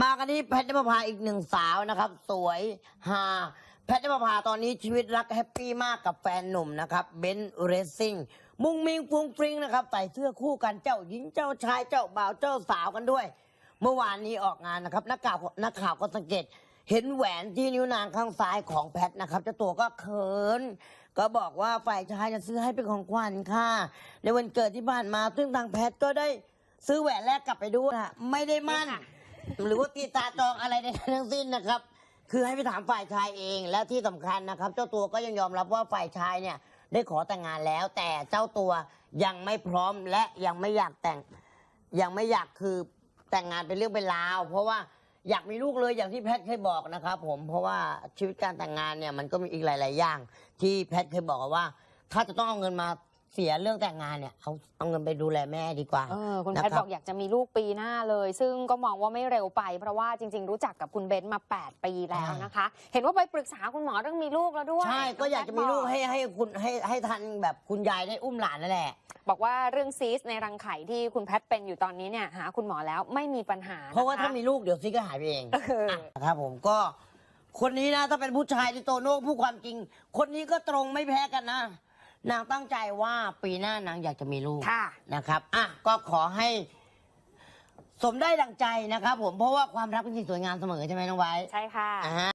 มากันที่แพทย์นภพาอีกหนึ่งสาวนะครับ สวยฮาแพทย์นภพาตอนนี้ชีวิตรักแฮปปี้มากกับแฟนหนุ่มนะครับเบนซ์เรซซิ่งมุงมิงฟุงฟริงนะครับใส่เสื้อคู่กันเจ้าหญิงเจ้าชายเจ้าบ่าวเจ้าสาวกันด้วย เมื่อวานนี้ออกงานนะครับนักข่าวนักข่าวก็สังเกต เห็นแหวนที่นิ้วนางข้างซ้ายของแพทนะครับเจ้าตัวก็เขิน ก็บอกว่าฝ่ายชายจะซื้อให้เป็นของขวัญค่ะในวันเกิดที่ผ่านมาซึ่งทางแพทก็ได้ซื้อแหวนแรกกลับไปด้วยไม่ได้มั่น หรือว่าตีตาจองอะไรใดๆทั้งสิ้นนะครับ คือให้ไปถามฝ่ายชายเองและที่สำคัญนะครับ เจ้าตัวก็ยังยอมรับว่าฝ่ายชายเนี่ย ได้ขอแต่งงานแล้ว แต่เจ้าตัวยังไม่พร้อมและยังไม่อยากแต่ง ยังไม่อยากคือแต่งงานเป็นเรื่องเป็นราว เพราะว่าอยากมีลูกเลยอย่างที่แพทย์เคยบอกนะครับ ผมเพราะว่าชีวิตการแต่งงานเนี่ยมันก็มีอีกหลาย ๆ อย่าง ที่แพทย์เคยบอกว่า ถ้าจะต้องเอาเงินมา เสียเรื่องแต่งงานเนี่ยเอาเอาเงินไปดูแลแม่ดีกว่า เออคุณแพทย์นะครับ บอกอยากจะมีลูกปีหน้าเลย ซึ่งก็มองว่าไม่เร็วไป เพราะว่าจริง ๆ รู้จักกับคุณเบนซ์มา 8 ปีแล้วนะคะ เห็นว่าไปปรึกษาคุณหมอเรื่องมีลูกแล้วด้วยใช่ก็อยากจะมีลูกให้ให้คุณให้ให้ทันแบบคุณยายได้อุ้มหลานนั่นแหละ บอกว่าเรื่องซีสในรังไข่ที่คุณแพทย์เป็นอยู่ตอนนี้เนี่ยหาคุณหมอแล้วไม่มีปัญหาเพราะว่าคถ้ามีลูกเดี๋ยวซิก็หายไปเอง เออ นะครับผมก็คนนี้นะถ้าเป็นผู้ชายที่โตโน่ผู้ความจริง คนนี้ก็ตรงไม่แพ้กันนะ นางตั้งใจว่าปีหน้านางอยากจะมีลูกค่ะนะครับอะก็ขอให้ สมได้ดังใจนะครับ ผมเพราะว่าความรักเป็นสิ่งสวยงามเสมอใช่ไหมน้องไว้ใช่ค่ะ อ่าฮะ